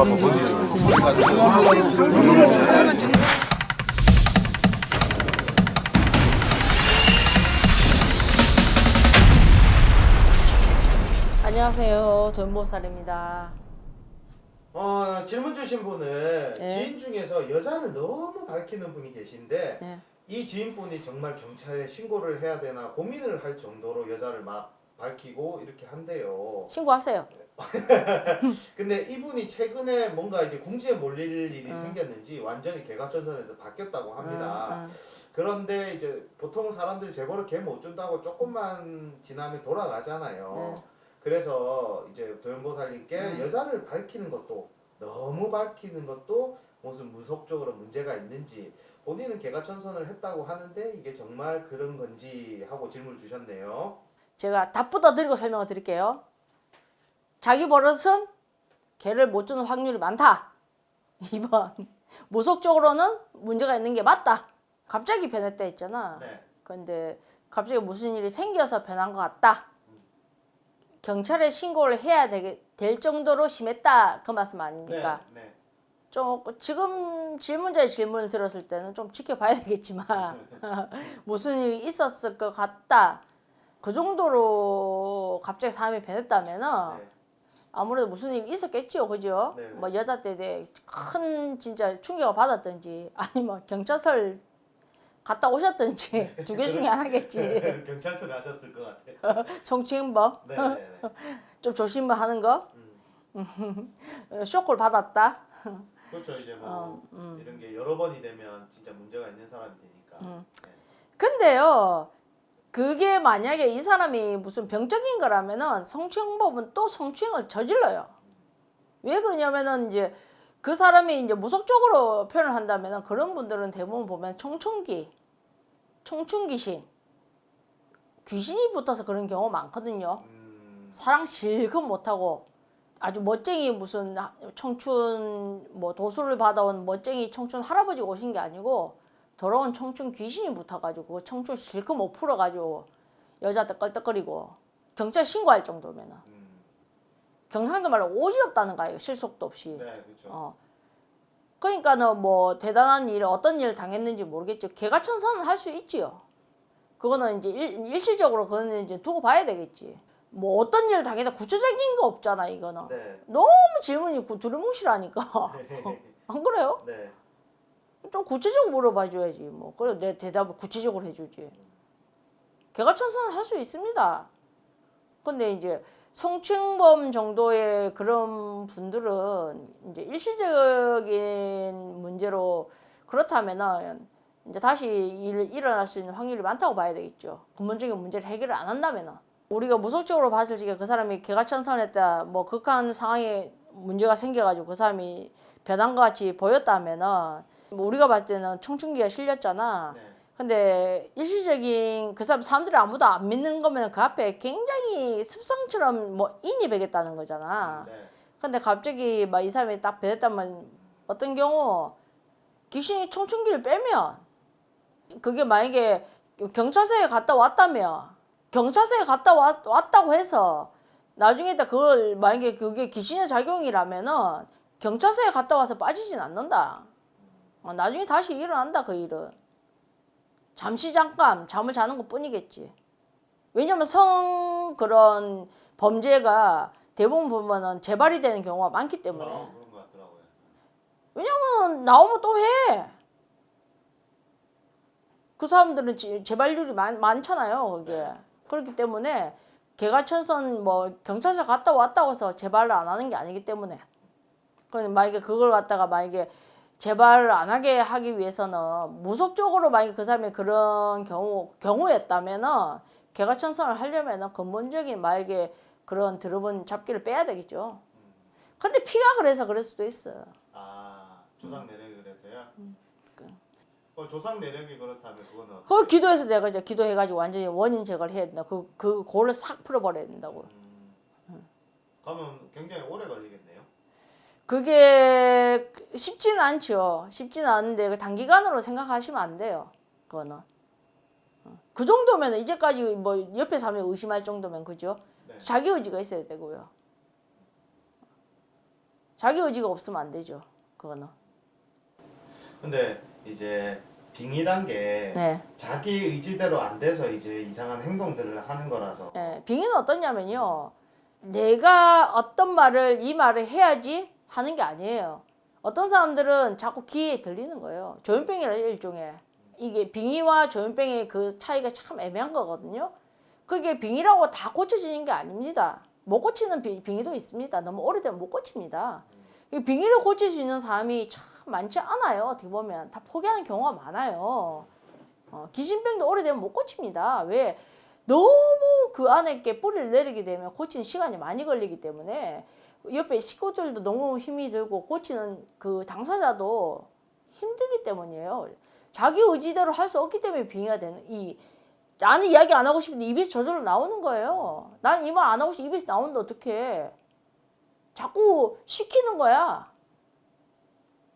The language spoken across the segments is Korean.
한번 보여주세요. 안녕하세요. 돈보살입니다. 어, 질문 주신 분은 네. 지인 중에서 여자를 너무 밝히는 분이 계신데 네. 이 지인분이 정말 경찰에 신고를 해야 되나 고민을 할 정도로 여자를 막 밝히고 이렇게 한대요. 신고하세요. 근데 이분이 최근에 뭔가 이제 궁지에 몰릴 일이 음. 생겼는지 완전히 개가천선에서 바뀌었다고 합니다. 음, 음. 그런데 이제 보통 사람들이 재벌을 개 못 준다고 조금만 지나면 돌아가잖아요. 네. 그래서 이제 도연보살님께 음. 여자를 밝히는 것도 너무 밝히는 것도 무슨 무속적으로 문제가 있는지 본인은 개가천선을 했다고 하는데 이게 정말 그런 건지 하고 질문을 주셨네요. 제가 다 뜯어드리고 설명을 드릴게요. 자기 버릇은 개를 못 주는 확률이 많다. 2번. 무속적으로는 문제가 있는 게 맞다. 갑자기 변했다 했잖아. 네. 근데 갑자기 무슨 일이 생겨서 변한 것 같다. 경찰에 신고를 해야 되게, 될 정도로 심했다. 그 말씀 아닙니까? 네. 네. 좀 지금 질문자의 질문을 들었을 때는 좀 지켜봐야 되겠지만 무슨 일이 있었을 것 같다. 그 정도로 갑자기 사람이 변했다면은 네. 아무래도 무슨 일이 있었겠지요, 그죠? 네, 네. 뭐 여자 때에 큰 진짜 충격을 받았든지 아니면 경찰서를 갔다 오셨든지 두 개 중에 하나겠지. 경찰서 가셨을 것 같아요. 성추행법 네. 네. 네. 좀 조심하는 거, 음. 어, 쇼크를 받았다. 그렇죠. 이제 뭐 어, 음. 이런 게 여러 번이 되면 진짜 문제가 있는 사람이 되니까. 음. 네. 근데요, 그게 만약에 이 사람이 무슨 병적인 거라면은 성추행법은 또 성추행을 저질러요. 왜 그러냐면은 이제 그 사람이 이제 무속적으로 표현을 한다면은 그런 분들은 대부분 보면 청춘기, 청춘귀신, 귀신이 붙어서 그런 경우 많거든요. 음. 사랑 실컷 못하고 아주 멋쟁이 무슨 청춘 뭐 도수를 받아온 멋쟁이 청춘 할아버지 오신 게 아니고 더러운 청춘 귀신이 붙어가지고 청춘 실컷 못 풀어가지고 여자한테 껄떡거리고 경찰 신고할 정도면은 음. 경상도 말로 오지럽다는 이거 실속도 없이 네, 그렇죠. 어 그러니까는 뭐 대단한 일 어떤 일을 당했는지 모르겠죠 개가천선은 할 수 있지요 그거는 이제 일, 일시적으로 그거는 이제 두고 봐야 되겠지 뭐 어떤 일을 당했다 구체적인 거 없잖아 이거는 네. 너무 질문이 구- 두루뭉실하니까 안 그래요? 네. 좀 구체적으로 물어봐 줘야지 뭐. 그래 내 대답을 구체적으로 해주지. 개가천선은 할수 있습니다. 근데 이제 성추행범 정도의 그런 분들은 이제 일시적인 문제로 그렇다면은 이제 다시 일, 일어날 수 있는 확률이 많다고 봐야 되겠죠. 근본적인 문제를 해결을 안 한다면은. 우리가 무속적으로 봤을 적에 그 사람이 개가천선했다 뭐 극한 상황에 문제가 생겨가지고 그 사람이 변한 것 같이 보였다면은 뭐 우리가 봤을 때는 청춘기가 실렸잖아. 네. 근데 일시적인 그 사람 사람들이 아무도 안 믿는 거면 그 앞에 굉장히 습성처럼 뭐 인이 배겠다는 거잖아. 네. 근데 갑자기 막 이 사람이 딱 변했다면 어떤 경우 귀신이 청춘기를 빼면 그게 만약에 경찰서에 갔다 왔다면 경찰서에 갔다 왔, 왔다고 해서 나중에 다 그걸 만약에 그게 귀신의 작용이라면은 경찰서에 갔다 와서 빠지진 않는다. 어, 나중에 다시 일어난다 그 일은. 잠시 잠깐 잠을 자는 것 뿐이겠지. 왜냐면 성 그런 범죄가 대부분 보면은 재발이 되는 경우가 많기 때문에. 어, 그런 것 같더라고요. 왜냐면 나오면 또 해. 그 사람들은 지- 재발률이 많, 많잖아요, 그게. 네. 그렇기 때문에 개가천선 뭐 경찰서 갔다 왔다고 해서 재발을 안 하는 게 아니기 때문에. 그럼 만약에 그걸 갖다가 만약에 재발을 안 하게 하기 위해서는 무속적으로 만약에 그 사람이 그런 경우 경우였다면은 개가 천선을 하려면은 근본적인 만약에 그런 드러분 잡기를 빼야 되겠죠. 근데 피가 그래서 그럴 수도 있어. 아 조상 내력이 그래서요? 그. 어, 조상 내력이 그렇다면 그거는 그 기도해서 내가 이제 기도해가지고 완전히 원인 제거를 해야 된다. 그, 그, 그거를 싹 풀어버려야 된다고. 음. 그러면 굉장히 오래 걸리겠네요. 그게 쉽지는 않죠. 쉽지는 않은데 그 단기간으로 생각하시면 안 돼요. 그거는. 어. 그 정도면 이제까지 뭐 옆에 사람이 의심할 정도면 그죠? 네. 자기 의지가 있어야 되고요. 자기 의지가 없으면 안 되죠. 그거는. 근데 이제 빙의란 게 네. 자기 의지대로 안 돼서 이제 이상한 행동들을 하는 거라서 예, 빙의는 어떠냐면요. 내가 어떤 말을 이 말을 해야지 하는 게 아니에요. 어떤 사람들은 자꾸 귀에 들리는 거예요. 조현병이라 일종의 이게 빙의와 조현병의 그 차이가 참 애매한 거거든요. 그게 빙의라고 다 고쳐지는 게 아닙니다. 못 고치는 비- 빙의도 있습니다. 너무 오래되면 못 고칩니다. 이 빙의를 고칠 수 있는 사람이 참 많지 않아요. 어떻게 보면 다 포기하는 경우가 많아요. 어, 기신병도 오래되면 못 고칩니다. 왜? 너무 그 안에 이렇게 뿌리를 내리게 되면 고치는 시간이 많이 걸리기 때문에 옆에 식구들도 너무 힘이 들고 고치는 그 당사자도 힘들기 때문이에요. 자기 의지대로 할 수 없기 때문에 빙의가 되는 이 나는 이야기 안 하고 싶은데 입에서 저절로 나오는 거예요. 나는 이말 안 하고 싶어 입에서 나오는데 어떡해. 자꾸 시키는 거야.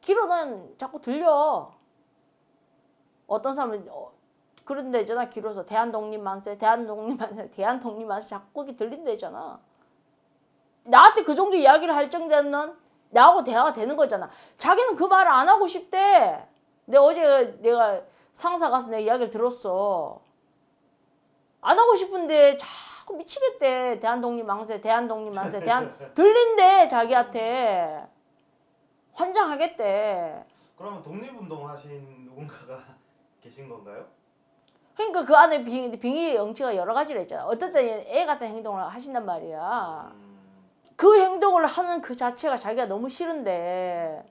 길어는 자꾸 들려. 어떤 사람은 어, 그런 데잖아 길어서 대한독립만세 대한독립만세 대한독립만세 자꾸 거기 들린대잖아. 나한테 그 정도 이야기를 할 정도는 나하고 대화가 되는 거잖아. 자기는 그 말을 안 하고 싶대. 내가 어제 내가 상사 가서 내 이야기를 들었어. 안 하고 싶은데 자꾸 미치겠대. 대한독립 망세, 대한독립 망세, 대한 들린대 자기한테 환장하겠대. 그러면 독립운동 하신 누군가가 계신 건가요? 그러니까 그 안에 빙, 빙의 영치가 여러 가지를 있잖아. 어떤 때는 애 같은 행동을 하신단 말이야. 음, 그 행동을 하는 그 자체가 자기가 너무 싫은데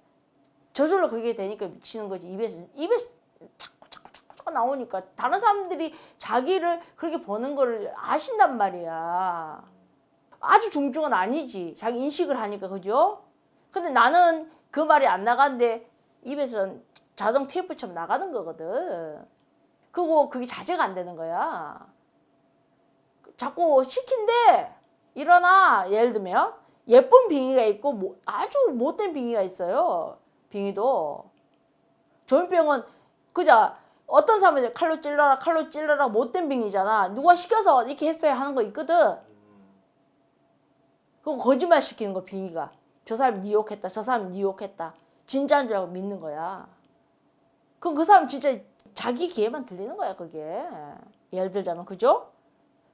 저절로 그게 되니까 미치는 거지. 입에서 입에서 자꾸 자꾸 자꾸 자꾸 나오니까 다른 사람들이 자기를 그렇게 보는 거를 아신단 말이야. 아주 중증은 아니지. 자기 인식을 하니까 그죠? 근데 나는 그 말이 안 나가는데 입에서 자동 테이프처럼 나가는 거거든. 그리고 그게 자제가 안 되는 거야. 자꾸 시킨대. 일어나. 예를 들면 예쁜 빙의가 있고 뭐- 아주 못된 빙의가 있어요. 빙의도. 조현병은 그자 어떤 사람은 칼로 찔러라 칼로 찔러라 못된 빙의잖아. 누가 시켜서 이렇게 했어야 하는 거 있거든. 음, 그거 거짓말 시키는 거 빙의가. 저 사람이 니 욕했다. 저 사람이 니 욕했다. 진짜인 줄 알고 믿는 거야. 그럼 그 사람 진짜 자기 귀에만 들리는 거야 그게. 예를 들자면 그죠?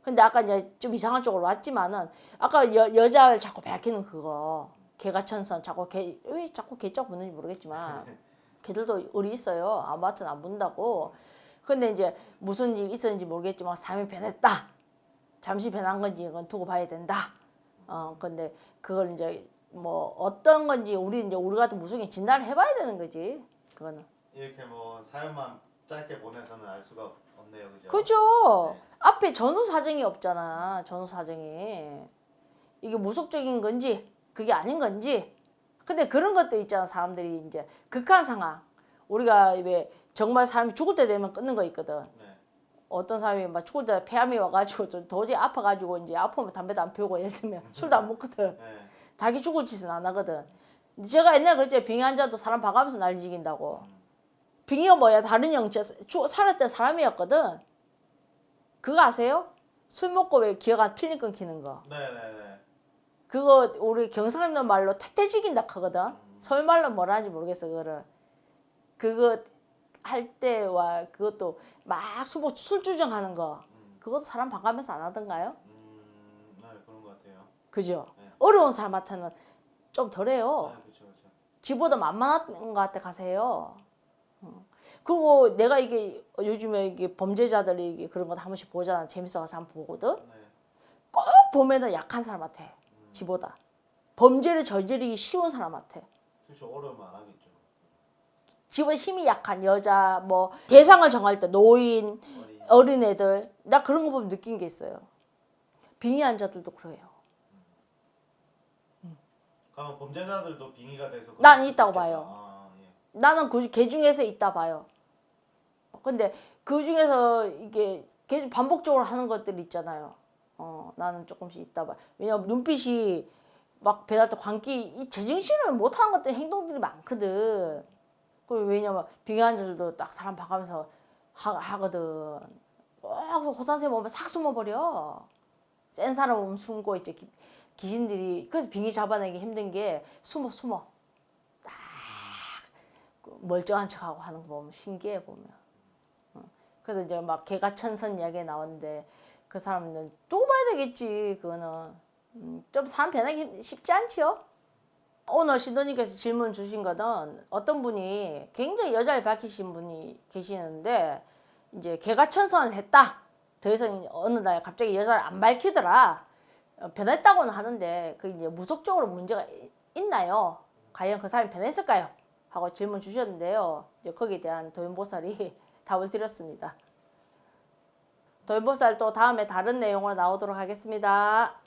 근데 아까 이제 좀 이상한 쪽으로 왔지만은 아까 여, 여자를 자꾸 밝히는 그거. 개가천선 자꾸 개 왜 자꾸 개자 붙는지 모르겠지만 걔들도 의리 있어요. 아무한테나 안 붙는다고. 근데 이제 무슨 일 있었는지 모르겠지만 삶이 변했다. 잠시 변한 건지 이건 두고 봐야 된다. 어 근데 그걸 이제 뭐 어떤 건지 우리 이제 우리 같은 무속인 진단을 해봐야 되는 거지 그거는. 이렇게 뭐 사연만 짧게 보내서는 알 수가 없네요, 그죠? 그죠. 네. 앞에 전후 사정이 없잖아. 전후 사정이. 이게 무속적인 건지 그게 아닌 건지. 근데 그런 것도 있잖아. 사람들이 이제 극한 상황. 우리가 왜 정말 사람이 죽을 때 되면 끊는 거 있거든. 네. 어떤 사람이 막 죽을 때 폐암이 와가지고 좀 도저히 아파가지고 이제 아프면 담배도 안 피우고 예를 들면 술도 안 먹거든. 네. 자기 죽을 짓은 안 하거든. 제가 옛날에 그랬죠. 빙의 환자도 사람 봐가면서 난리 지긴다고. 빙의가 뭐야? 다른 영체 죽 살았던 사람이었거든. 그거 아세요? 술 먹고 왜 기어가 필름 끊기는 거. 네, 네, 네. 그거 우리 경상도 말로 태태지긴다 하거든. 서울말로 뭐라 하는지 모르겠어 그거를. 그거 할 때와 그것도 막 수보 술주정하는 거. 음, 그것도 사람 봐가면서 안 하던가요? 음, 네, 그런 것 같아요. 그죠? 네. 어려운 사람한테는 좀 덜해요. 네, 그렇죠, 그렇죠. 지보다 만만한 것 같아 가세요. 어. 그리고 내가 이게 요즘에 이게 범죄자들이 이게 그런 거 한 번씩 보잖아. 재밌어가지고 한번 보거든. 네. 꼭 보면은 약한 사람한테 지보다 범죄를 저지르기 쉬운 사람한테 그렇죠. 어려우면 안 하겠죠. 지보다 힘이 약한 여자 뭐 대상을 정할 때 노인 어린. 어린 애들 나 그런 거 보면 느낀 게 있어요. 빙의 환자들도 그래요. 그러면 범죄자들도 빙의가 돼서 난 그럴 수 있다고 있겠다. 봐요. 아, 예. 나는 그 개 중에서 있다 봐요. 근데 그 중에서 이게 계속 반복적으로 하는 것들 있잖아요. 어, 나는 조금씩 있다 봐. 왜냐면 눈빛이 막 배달 때 광기, 이 제정신을 못 하는 것들 행동들이 많거든. 그 왜냐면 빙의 환자들도 딱 사람 봐가면서 하. 와, 그 호산쌤 오면 싹 숨어버려. 센 사람 오면 숨고 이제 기- 귀신들이 그래서 빙의 잡아내기 힘든 게 숨어 숨어 멀쩡한 척하고 하는 거 보면 신기해 보면. 어. 그래서 이제 막 개가 천선 이야기 나오는데 그 사람은 또 봐야 되겠지 그거는 음, 좀 사람 변하기 힘- 쉽지 않지요? 오늘 신도님께서 질문 주신 거는 어떤 분이 굉장히 여자를 밝히신 분이 계시는데 이제 개가 천선을 했다. 더 이상 어느 날 갑자기 여자를 안 밝히더라. 어, 변했다고는 하는데 그 이제 무속적으로 문제가 이- 있나요? 과연 그 사람이 변했을까요? 하고 질문 주셨는데요. 이제 거기에 대한 도인보살이 답을 드렸습니다. 도인보살 또 다음에 다른 내용으로 나오도록 하겠습니다.